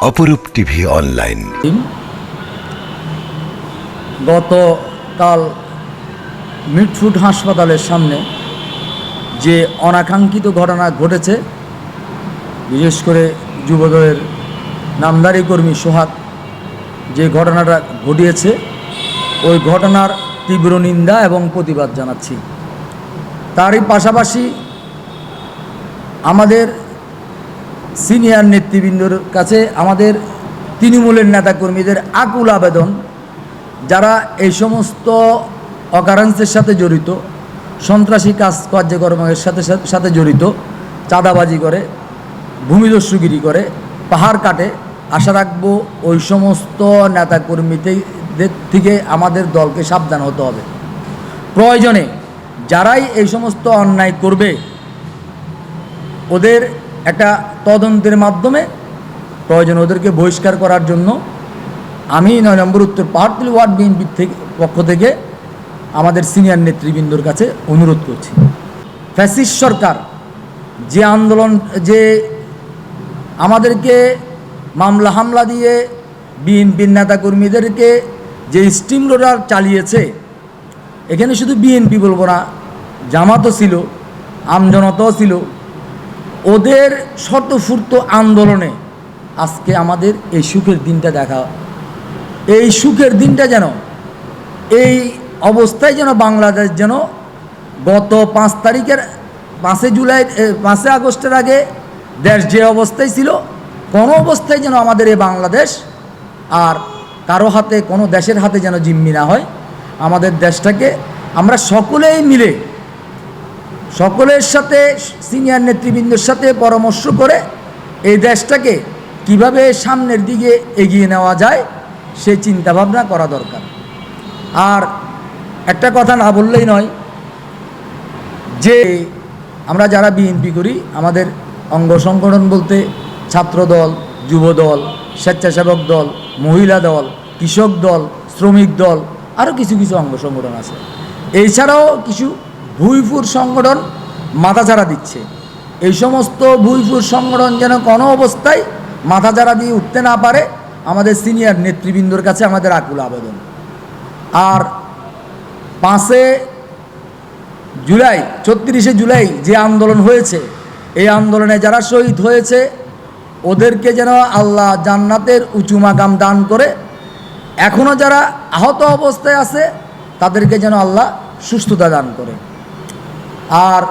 অপরূপ TV online. গতকাল মিটফুড হাসপাতালের সামনে যে অনাকাঙ্ক্ষিত ঘটনা ঘটেছে, বিশেষ করে যুবদলের নামদারি কর্মী সোহাগ, যে ঘটনাটা ঘটিয়েছে, ওই ঘটনার তীব্র নিন্দা এবং প্রতিবাদ জানাচ্ছি। তারই পাশাপাশি আমাদের সিনিয়র নেতৃবৃন্দর কাছে আমাদের তৃণমূলের নেতাকর্মীদের আকুল আবেদন, যারা এই সমস্ত অকারেন্সের সাথে জড়িত, সন্ত্রাসী কাজ কার্যকর্মের সাথে সাথে- জড়িত, চাঁদাবাজি করে, ভূমিদস্যুগিরি করে, পাহাড় কাটে, আশা রাখব ওই সমস্ত নেতাকর্মীদের থেকে আমাদের দলকে সাবধান হতে হবে। প্রয়োজনে যারাই এই সমস্ত অন্যায় করবে, ওদের একটা তদন্তের মাধ্যমে প্রয়োজন ওদেরকে বহিষ্কার করার জন্য আমি নয় নম্বর উত্তর পাহাড়তলি ওয়ার্ড বিএনপির থেকে পক্ষ থেকে আমাদের সিনিয়র নেতৃবৃন্দর কাছে অনুরোধ করছি। ফ্যাসিস সরকার যে আন্দোলন, যে আমাদেরকে মামলা হামলা দিয়ে বিএনপির নেতাকর্মীদেরকে যে স্টিম রোডার চালিয়েছে, এখানে শুধু বিএনপি বলব না, জামাতও ছিল, আমজনতাও ছিল ওদের শতফূর্ত আন্দোলনে আজকে আমাদের এই সুখের দিনটা দেখা। এই সুখের দিনটা যেন, এই অবস্থায় যেন বাংলাদেশ যেন গত পাঁচ তারিখের পাঁচে জুলাই পাঁচে আগস্টের আগে দেশ যে অবস্থায় ছিল, কোনো অবস্থায় যেন আমাদের এই বাংলাদেশ আর কারও হাতে, কোনো দেশের হাতে যেন জিম্মি না হয়। আমাদের দেশটাকে আমরা সকলেই মিলে সকলের সাথে, সিনিয়র নেতৃবৃন্দের সাথে পরামর্শ করে এই দেশটাকে কীভাবে সামনের দিকে এগিয়ে নেওয়া যায় সেই চিন্তাভাবনা করা দরকার। আর একটা কথা না বললেই নয় যে আমরা যারা বিএনপি করি, আমাদের অঙ্গ সংগঠন বলতে ছাত্র দল, যুব দল, স্বেচ্ছাসেবক দল, মহিলা দল, কৃষক দল, শ্রমিক দল আরও কিছু কিছু অঙ্গ সংগঠন আছে। এছাড়াও কিছু ভুইফুর সংগঠন মাথাচাড়া দিচ্ছে। এই সমস্ত ভুইফুর সংগঠন যেন কোনো অবস্থায় মাথাচাড়া দিয়ে উঠতে না পারে, আমাদের সিনিয়র নেতৃবৃন্দর কাছে আমাদের আকুল আবেদন। আর পাঁচে জুলাই, ছত্রিশে জুলাই যে আন্দোলন হয়েছে, এই আন্দোলনে যারা শহীদ হয়েছে, ওদেরকে যেন আল্লাহ জান্নাতের উঁচু মাকাম দান করে এখনও যারা আহত অবস্থায় আছে, তাদেরকে যেন আল্লাহ সুস্থতা দান করে। আর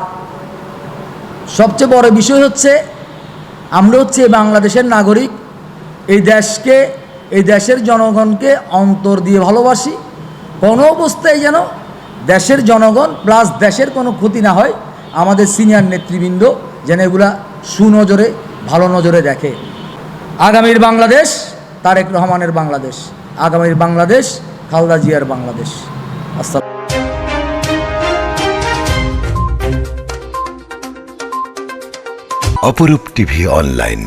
সবচেয়ে বড় বিষয় হচ্ছে, আমরা হচ্ছে বাংলাদেশের নাগরিক, এই দেশকে, এই দেশের জনগণকে অন্তর দিয়ে ভালোবাসি। কোনো অবস্থায় যেন দেশের জনগণ প্লাস দেশের কোনো ক্ষতি না হয়, আমাদের সিনিয়র নেতৃবৃন্দ যেন এগুলা সুনজরে, ভালো নজরে দেখে। আগামীর বাংলাদেশ, তারেক রহমানের বাংলাদেশ। আগামীর বাংলাদেশ, খালদা জিয়ার বাংলাদেশ। আসসালাম অপরূপ টিভি অনলাইন।